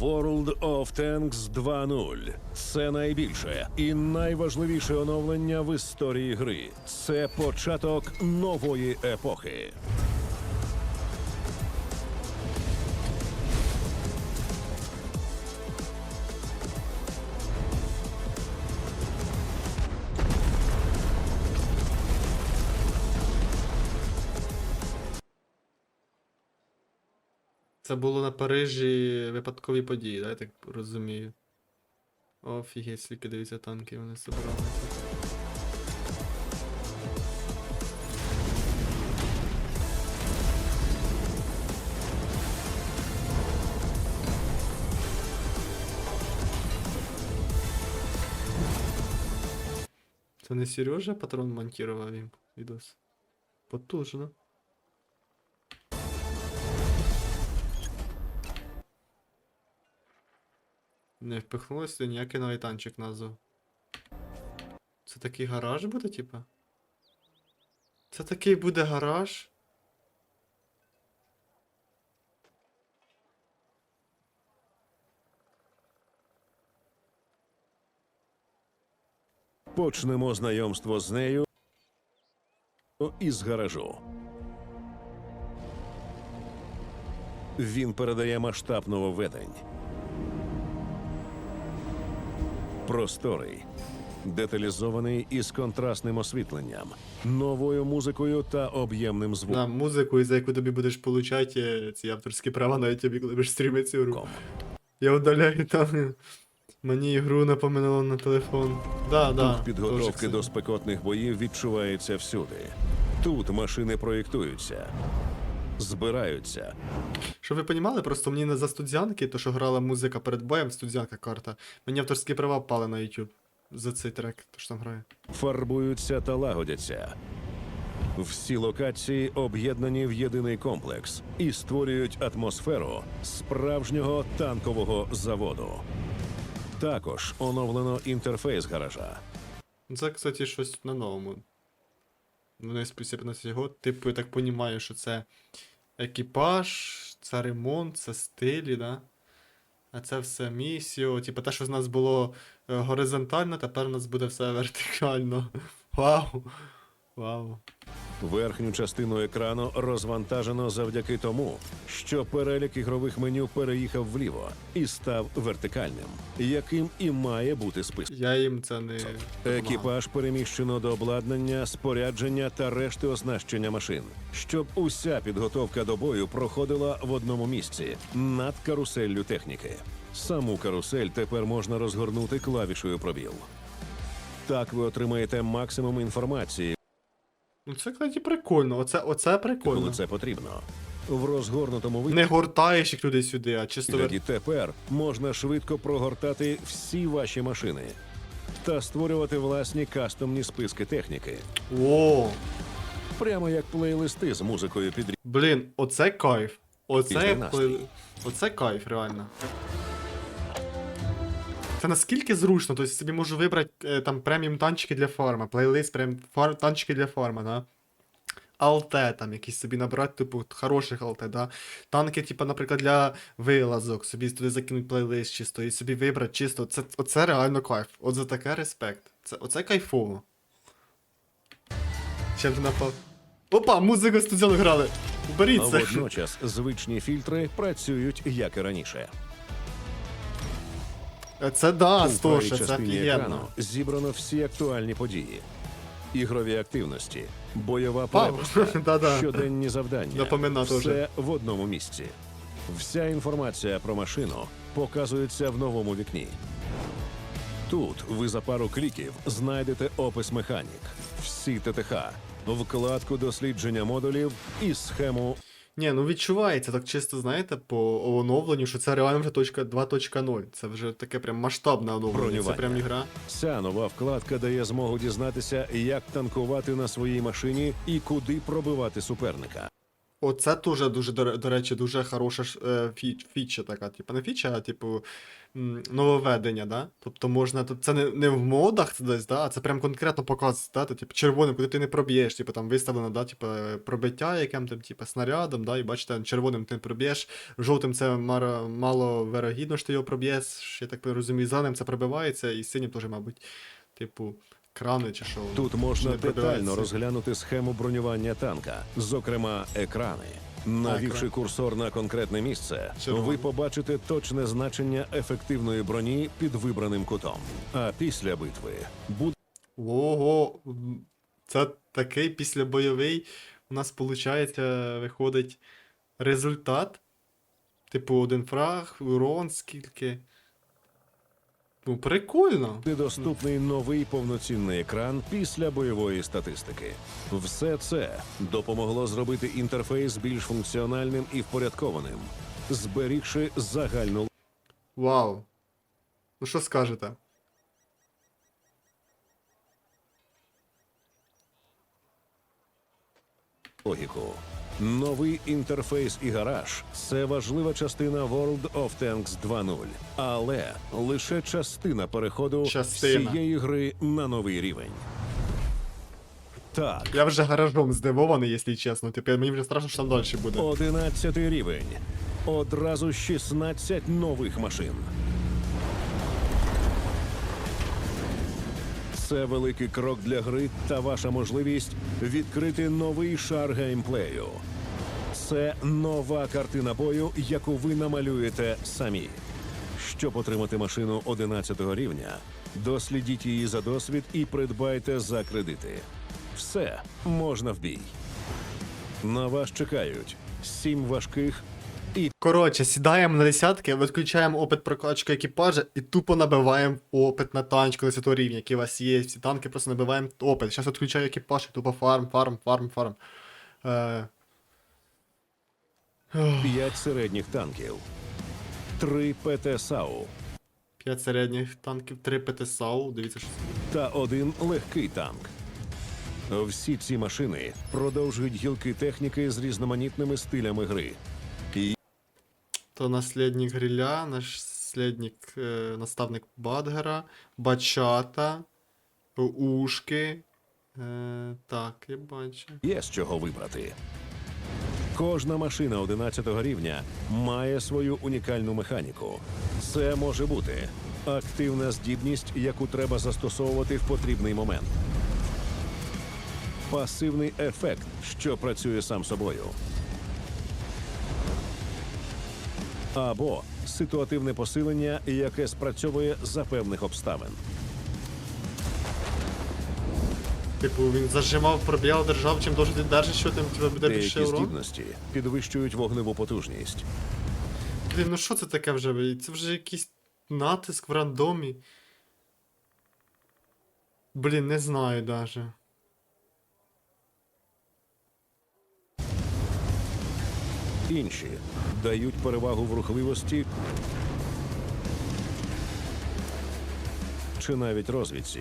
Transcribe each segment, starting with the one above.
World of Tanks 2.0. Це найбільше і найважливіше оновлення в історії гри. Це початок нової епохи. Це було на Парижі випадкові події, да, я так розумію. Офігеть, скільки дивіться танки вони собрали. Це не Сережа патрон монтував їм відос. Потужно. Не впихнулося ніякий новий танчик назву. Це такий гараж буде, типа? Це такий буде гараж? Почнемо знайомство з нею із гаражу. Він передає масштаб нововведень. Просторий, деталізований із контрастним освітленням, новою музикою та об'ємним звуком. На музику, за яку тобі будеш получати ці авторські права, навіть тобі, коли будеш стрімити цю гру. Я удаляю там. Мені ігру напоминало на телефон. Да, да. Тут підготовки до спекотних боїв відчувається всюди. Тут машини проєктуються, збираються, Щоб ви понімали, просто мені не за студзянки, то що грала музика перед боєм, студзянка карта. Мені авторські права впали на YouTube за цей трек, то що там грає. фарбуються та лагодяться. Всі локації об'єднані в єдиний комплекс і створюють атмосферу справжнього танкового заводу. Також оновлено інтерфейс гаража. Це, кстати, щось на новому. Вони спустя 15 год. Типу, я так понімаю, що це екіпаж, це ремонт, це стилі, да? А це все місіо. Типу, те, що з нас було е, горизонтально, тепер у нас буде все вертикально. Вау! Вау. Верхню частину екрану розвантажено завдяки тому, що перелік ігрових меню переїхав вліво і став вертикальним, яким і має бути список. Я їм це не. Екіпаж переміщено до обладнання, спорядження та решти оснащення машин, щоб уся підготовка до бою проходила в одному місці над каруселлю техніки. Саму карусель тепер можна розгорнути клавішою пробіл. Так ви отримаєте максимум інформації, Ну це, кстати, прикольно. Оце, оце прикольно. коли це потрібно. В розгорнутому Не гортаєш їх туди-сюди, а чисто вер... тепер можна швидко прогортати всі ваші машини та створювати власні кастомні списки техніки, О! прямо як плейлисти з музикою під Блін, оце кайф. Оце, настрій. коли... оце кайф, реально. Це наскільки зручно, тобто собі можу вибрати е, там преміум танчики для фарма, плейлист прям фар... танчики для фарма, да? Алте там якісь собі набрати, типу, хороших алте, да? Танки, типу, наприклад, для вилазок, собі туди закинуть плейлист чисто і собі вибрати чисто. Це, оце реально кайф. От за таке респект. Це, оце кайфово. Чим ти напав? Опа, музику студіону грали. А Уберіть це. водночас звичні фільтри працюють як і раніше. Це да, У правій Стоше, це частині екрану офігенно. зібрано всі актуальні події, ігрові активності, бойова перепустка, да-да. щоденні завдання. Напомина все теж. в одному місці. Вся інформація про машину показується в новому вікні. Тут ви за пару кліків знайдете опис механік, всі ТТХ, вкладку дослідження модулів і схему Ні, ну відчувається так чисто, знаєте, по оновленню, що це реально вже точка 2.0. Це вже таке прям масштабне оновлення. Це прям ігра. Ця нова вкладка дає змогу дізнатися, як танкувати на своїй машині і куди пробивати суперника. Оце теж дуже, до, речі, дуже хороша е, фіч, фіча така. Типу, не фіча, а типу нововведення, да? Тобто можна. Це не, не в модах це десь, да? а це прям конкретно показується, да? Типу, червоним, куди ти не проб'єш, типу там виставлено, да, типу, пробиття яким там, типу, снарядом, да? і бачите, червоним ти не проб'єш, жовтим це мар- мало вирогідно, що ти його проб'єш, я так розумію, зеленим це пробивається, і синім теж, мабуть, типу, крани чи що. Тут можна детально розглянути схему бронювання танка, зокрема екрани. Навівши курсор на конкретне місце, ви побачите точне значення ефективної броні під вибраним кутом. А після битви буде Ого, це такий післябойовий. У нас, виходить, виходить результат. Типу, один фраг, урон, скільки. Ну, прикольно. доступний новий повноцінний екран після бойової статистики. Все це допомогло зробити інтерфейс більш функціональним і впорядкованим, зберігши загальну Вау. Ну що скажете? логіку. Новий інтерфейс і гараж це важлива частина World of Tanks 2.0, але лише частина переходу Частина. цієї гри на новий рівень. Так, Я вже гаражом здивований, якщо чесно. Типу, мені вже страшно, що там далі буде. 11 рівень. Одразу 16 нових машин. Це великий крок для гри та ваша можливість відкрити новий шар геймплею. Це нова картина бою, яку ви намалюєте самі. Щоб отримати машину 11 рівня, дослідіть її за досвід і придбайте за кредити. Все можна в бій. На вас чекають сім важких і Коротше, сідаємо на десятки, відключаємо опит прокачки екіпажа і тупо набиваємо опит на танчику 10 рівня, які у вас є. Всі танки просто набиваємо опит. Зараз відключаю екіпаж і тупо фарм, фарм, фарм, фарм. Е... п'ять середніх танків, три ПТ САУ 5 середніх танків, 3 ПТСАУ, дивіться, що це. та один легкий танк. Всі ці машини продовжують гілки техніки з різноманітними стилями гри. То наслідник гриля, наслідник, е, наставник Бадгера, Бачата, Ушки. Е, так, я бачу. є з чого вибрати. Кожна машина 11 рівня має свою унікальну механіку. Це може бути активна здібність, яку треба застосовувати в потрібний момент. Пасивний ефект, що працює сам собою. Або ситуативне посилення, яке спрацьовує за певних обставин. Типу, він зажимав, пробіяв, держав, чим довше ти держиш, що тим тебе буде більше урон. здібності підвищують вогневу потужність. Блін, ну що це таке вже? Це вже якийсь натиск в рандомі. Блін, не знаю даже. Інші дають перевагу в рухливості чи навіть розвідці.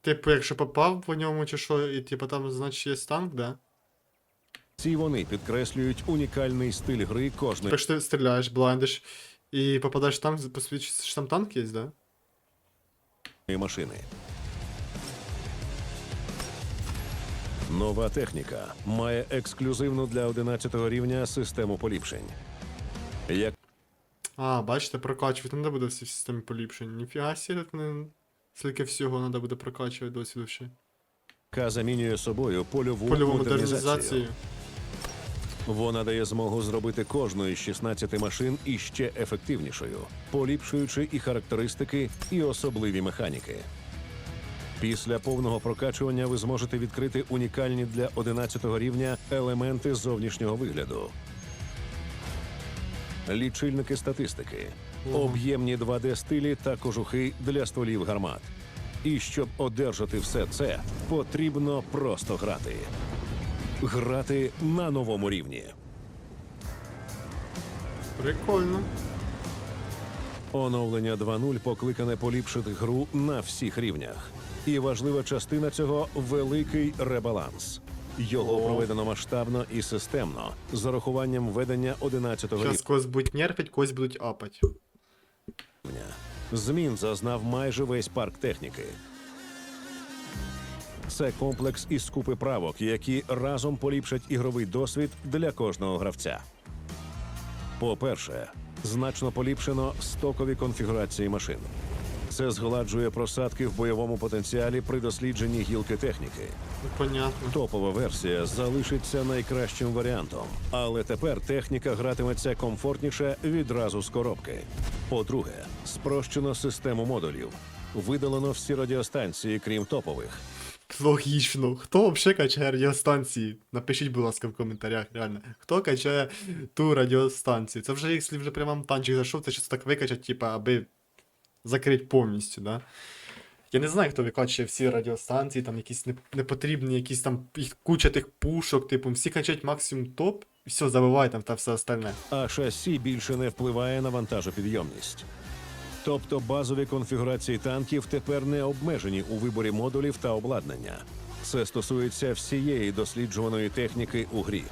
Типу, якщо попав по ньому чи що, і типу там, значить, є танк, да? Ці вони підкреслюють унікальний стиль гри кожної Якщо ти стріляєш, блайндиш і попадаєш в танк, посвідчиться, що там танк є, да? машини. Нова техніка має ексклюзивну для 11 рівня систему поліпшень. Як А, бачите, прокачувати треба буде всі системи поліпшень. Ніфіга тут не... Скільки всього треба буде прокачувати досвіду ще. яка замінює собою польову, Польову модернізацію. модернізацію. Вона дає змогу зробити кожну із 16 машин іще ефективнішою, поліпшуючи і характеристики, і особливі механіки. Після повного прокачування ви зможете відкрити унікальні для 11 рівня елементи зовнішнього вигляду. Лічильники статистики, об'ємні 2D стилі та кожухи для стволів гармат. І щоб одержати все це, потрібно просто грати. Грати на новому рівні. Прикольно. Оновлення 2.0 покликане поліпшити гру на всіх рівнях. І важлива частина цього великий ребаланс. Його проведено масштабно і системно з урахуванням введення 11-го Зараз когось будуть нерфить, когось будуть апать. рівня. Змін зазнав майже весь парк техніки. Це комплекс із купи правок, які разом поліпшать ігровий досвід для кожного гравця. По-перше, значно поліпшено стокові конфігурації машин. Це згладжує просадки в бойовому потенціалі при дослідженні гілки техніки. Понятно. Топова версія залишиться найкращим варіантом, але тепер техніка гратиметься комфортніше відразу з коробки. По-друге, спрощено систему модулів. Видалено всі радіостанції, крім топових. Логічно. Хто взагалі качає радіостанції? Напишіть, будь ласка, в коментарях, реально. Хто качає ту радіостанцію? Це вже, якщо вже прямо танчик зайшов, це щось так викачать, типа, аби закрити повністю, да? Я не знаю, хто викачує всі радіостанції, там якісь непотрібні, якісь там куча тих пушок, типу, всі качають максимум топ, і все, забивай там та все остальне. а шасі більше не впливає на вантажопідйомність. Тобто базові конфігурації танків тепер не обмежені у виборі модулів та обладнання. Це стосується всієї досліджуваної техніки у грі.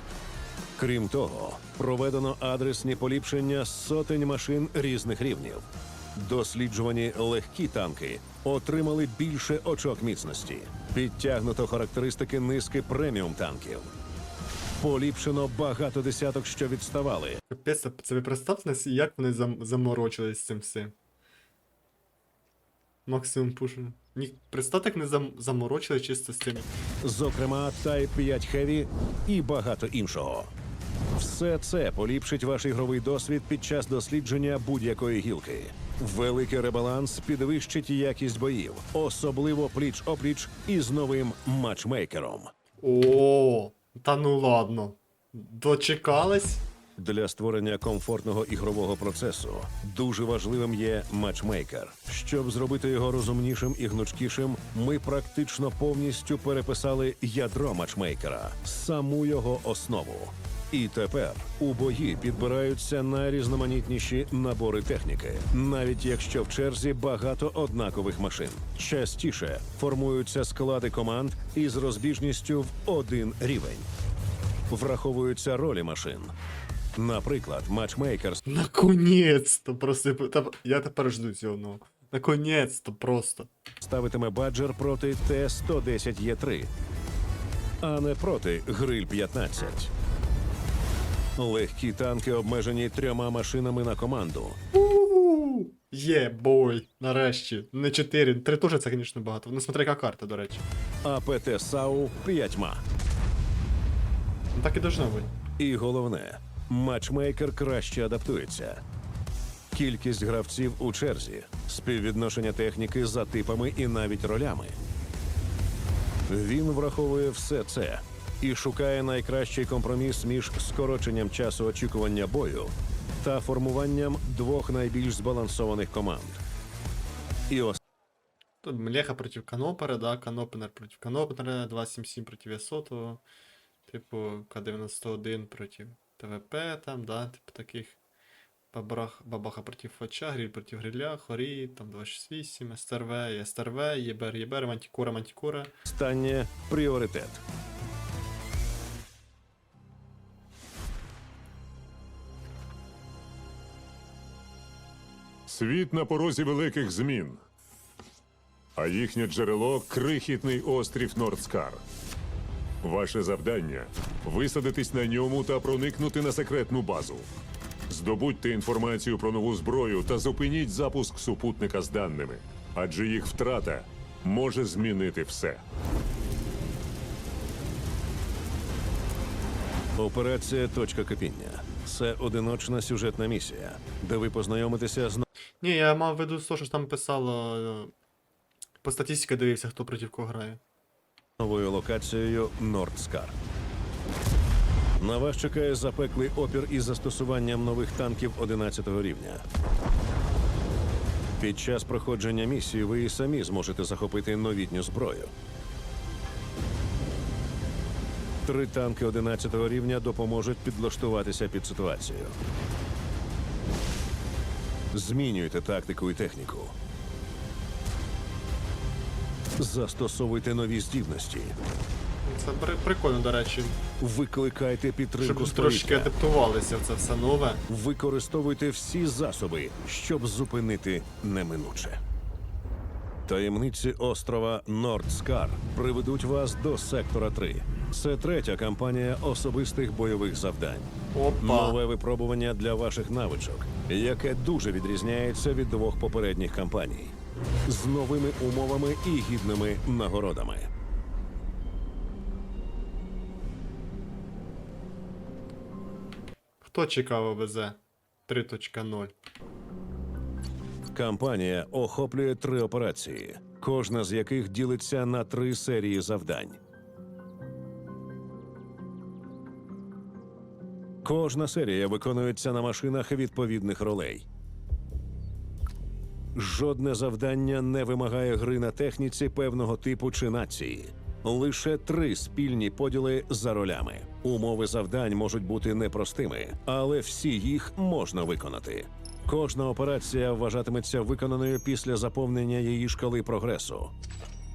Крім того, проведено адресні поліпшення сотень машин різних рівнів. Досліджувані легкі танки отримали більше очок міцності. Підтягнуто характеристики низки преміум танків. Поліпшено багато десяток, що відставали. Капець, це- ви представте, як вони зам, заморочились з цим всім. Максимум пушу. Ні, як вони зам, заморочились чисто з цим. зокрема Type 5 Heavy і багато іншого. Все це поліпшить ваш ігровий досвід під час дослідження будь-якої гілки. Великий ребаланс підвищить якість боїв, особливо пліч-опліч із новим матчмейкером. О, та ну ладно. Дочекались? Для створення комфортного ігрового процесу дуже важливим є матчмейкер. Щоб зробити його розумнішим і гнучкішим, ми практично повністю переписали ядро матчмейкера, саму його основу. І тепер у бої підбираються найрізноманітніші набори техніки, навіть якщо в черзі багато однакових машин. Частіше формуються склади команд із розбіжністю в один рівень. Враховуються ролі машин. Наприклад, матчмейкер Наконець-то просто. Я тепер жду цього. Ну. Наконець-то просто. ставитиме баджер проти Т-110Е3, а не проти Гриль 15. Легкі танки обмежені трьома машинами на команду. Є, бой. Нарешті. Не 4. 3 теж це, звісно, багато. Ну, смотри, яка карта, до речі. а ПТ САУ п'ятьма. Ну так і должно бути. І головне, матчмейкер краще адаптується. Кількість гравців у черзі, співвідношення техніки за типами і навіть ролями. Він враховує все це і шукає найкращий компроміс між скороченням часу очікування бою та формуванням двох найбільш збалансованих команд. І ос- Тут Млеха проти Канопера, да, Канопенер проти Канопенера, 277 проти Весотого, типу К91 проти ТВП, там, да, типу таких. Бабрах, Бабаха проти Фача, Гриль проти Гриля, Хорі, там 268, СТРВ, СТРВ, ЄБР, ЄБР, Мантікура, Мантікура. останнє пріоритет. Світ на порозі великих змін. А їхнє джерело крихітний острів Нордскар. Ваше завдання висадитись на ньому та проникнути на секретну базу. Здобудьте інформацію про нову зброю та зупиніть запуск супутника з даними, адже їх втрата може змінити все. Операція Точка кипіння. Це одиночна сюжетна місія, де ви познайомитеся з Ні, я мав в виду то, що там писало. е, По статистиці дивився, хто проти кого грає. новою локацією Нордскар. На вас чекає запеклий опір із застосуванням нових танків 11 рівня. Під час проходження місії ви і самі зможете захопити новітню зброю. Три танки 11 рівня допоможуть підлаштуватися під ситуацію. Змінюйте тактику і техніку. Застосовуйте нові здібності. Це при- прикольно, до речі. Викликайте підтримку Щоб трошки адаптувалися в це все нове. Використовуйте всі засоби, щоб зупинити неминуче. Таємниці острова Нордскар приведуть вас до сектора 3. Це третя кампанія особистих бойових завдань. Опа. Нове випробування для ваших навичок, яке дуже відрізняється від двох попередніх кампаній, з новими умовами і гідними нагородами. Хто цікаво везе? 3.0. Кампанія охоплює три операції, кожна з яких ділиться на три серії завдань. Кожна серія виконується на машинах відповідних ролей. Жодне завдання не вимагає гри на техніці певного типу чи нації. Лише три спільні поділи за ролями. Умови завдань можуть бути непростими, але всі їх можна виконати. Кожна операція вважатиметься виконаною після заповнення її шкали прогресу.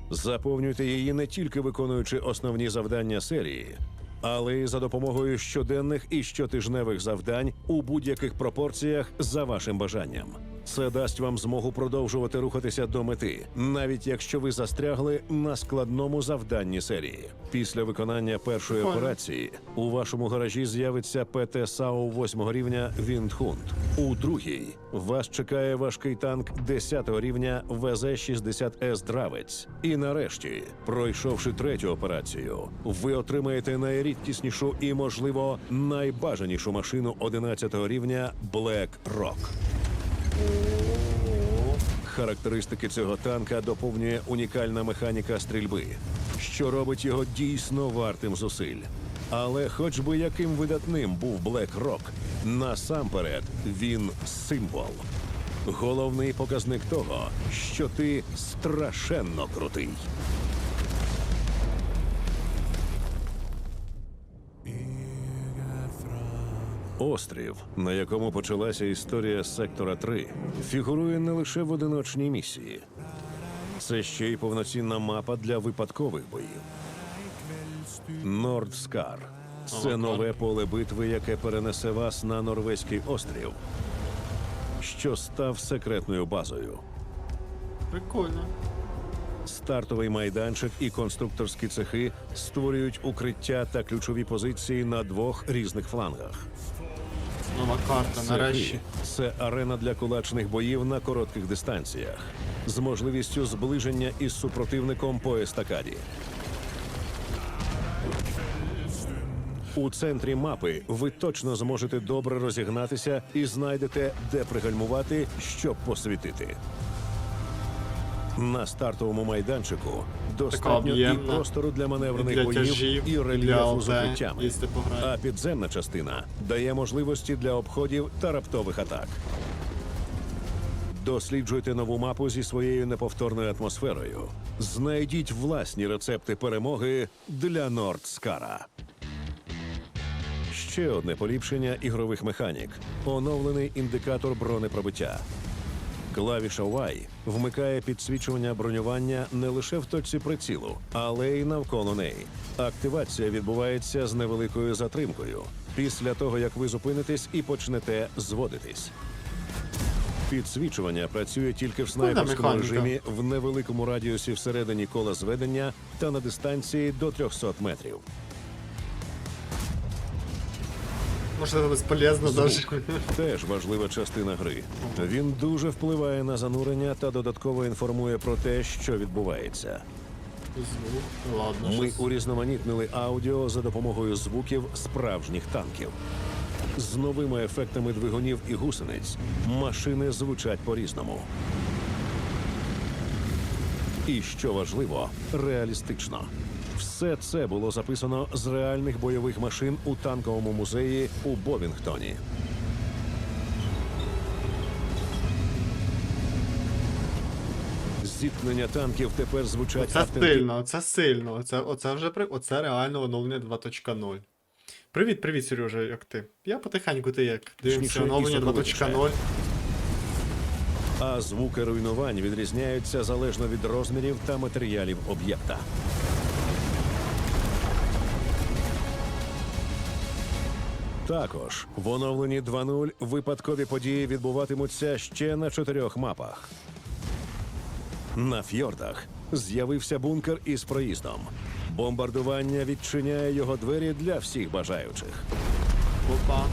Заповнюйте її не тільки виконуючи основні завдання серії, але й за допомогою щоденних і щотижневих завдань у будь-яких пропорціях за вашим бажанням. Це дасть вам змогу продовжувати рухатися до мети, навіть якщо ви застрягли на складному завданні серії. Після виконання першої операції у вашому гаражі з'явиться ПТ САУ 8 рівня Віндхунд. У другій вас чекає важкий танк 10 рівня ВЗ-60С Дравець. І нарешті, пройшовши третю операцію, ви отримаєте найрідкіснішу і, можливо, найбажанішу машину 11 рівня Black Rock. Характеристики цього танка доповнює унікальна механіка стрільби, що робить його дійсно вартим зусиль. Але, хоч би яким видатним був Black Rock, насамперед він символ. Головний показник того, що ти страшенно крутий. Острів, на якому почалася історія сектора 3, фігурує не лише в одиночній місії. Це ще й повноцінна мапа для випадкових боїв. Нордскар це нове поле битви, яке перенесе вас на норвезький острів, що став секретною базою. Прикольно. Стартовий майданчик і конструкторські цехи створюють укриття та ключові позиції на двох різних флангах. Нова карта, Це нарешті. – це арена для кулачних боїв на коротких дистанціях з можливістю зближення із супротивником по естакаді. У центрі мапи ви точно зможете добре розігнатися і знайдете, де пригальмувати, щоб посвітити. На стартовому майданчику достатньо і простору для маневрених Для боїв тяжів, і рельєфу з ЛТ, укриттями. А підземна частина дає можливості для обходів та раптових атак. Досліджуйте нову мапу зі своєю неповторною атмосферою. Знайдіть власні рецепти перемоги для Нордскара. Ще одне поліпшення ігрових механік оновлений індикатор бронепробиття. Клавіша Y вмикає підсвічування бронювання не лише в точці прицілу, але й навколо неї. Активація відбувається з невеликою затримкою після того, як ви зупинитесь і почнете зводитись. Підсвічування працює тільки в снайперському режимі в невеликому радіусі всередині кола зведення та на дистанції до 300 метрів. Може, безполезно навіть. Теж важлива частина гри. Він дуже впливає на занурення та додатково інформує про те, що відбувається. Звук. Ладно, Ми щас. урізноманітнили аудіо за допомогою звуків справжніх танків. З новими ефектами двигунів і гусениць машини звучать по-різному. І що важливо, реалістично. Все це було записано з реальних бойових машин у танковому музеї у Бовінгтоні. Зіткнення танків тепер звучать Це сильно, це сильно. Оце, оце вже при... оце реально оновлення 2.0. Привіт, привіт, Сережа, як ти? Я потихеньку, ти як? Дивимося оновлення 2.0. а звуки руйнувань відрізняються залежно від розмірів та матеріалів об'єкта. Також в оновленні 2.0 випадкові події відбуватимуться ще на чотирьох мапах. На фьордах з'явився бункер із проїздом. Бомбардування відчиняє його двері для всіх бажаючих. Опа.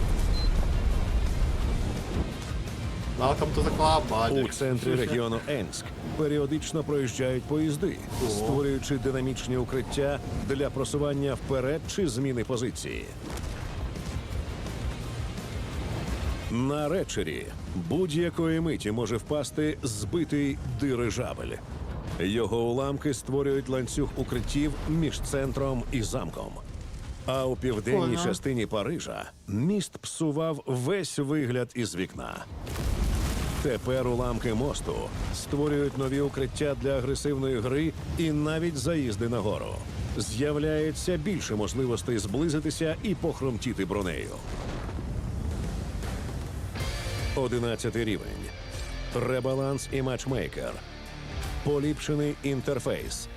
Welcome to the club, buddy. У центрі регіону Енськ періодично проїжджають поїзди, створюючи динамічні укриття для просування вперед чи зміни позиції. На речері будь-якої миті може впасти збитий дирижабель. Його уламки створюють ланцюг укриттів між центром і замком. А у південній Прикольно. частині Парижа міст псував весь вигляд із вікна. Тепер уламки мосту створюють нові укриття для агресивної гри і навіть заїзди на гору. З'являється більше можливостей зблизитися і похромтіти бронею. Одинадцятий рівень. Ребаланс і матчмейкер. Поліпшений інтерфейс,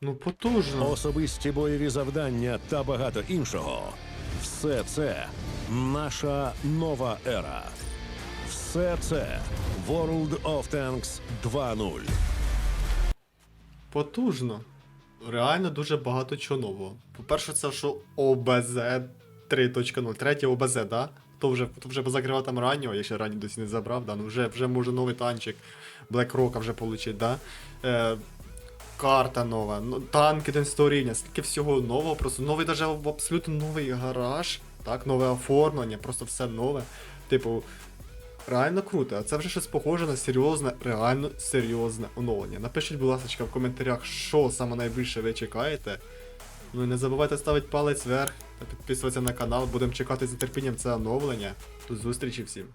Ну потужно. особисті бойові завдання та багато іншого. Все це наша нова ера. Все це World of Tanks 2.0. Потужно. Реально дуже багато чого нового. По-перше, це що ОБЗ 3.0, третє ОБЗ, да? То вже, то вже позакривав там раннього, я ще ранній досі не забрав, да? ну вже, вже може новий танчик Black Rock вже получить, да? Е, карта нова, ну, танки до рівня, стільки всього нового, просто новий даже абсолютно новий гараж, так, нове оформлення, просто все нове. Типу, Реально круто, а це вже щось похоже на серйозне, реально серйозне оновлення. Напишіть, будь ласка, в коментарях, що саме найбільше ви чекаєте. Ну і не забувайте ставити палець вверх та підписуватися на канал. Будемо чекати з нетерпінням це оновлення. До зустрічі всім!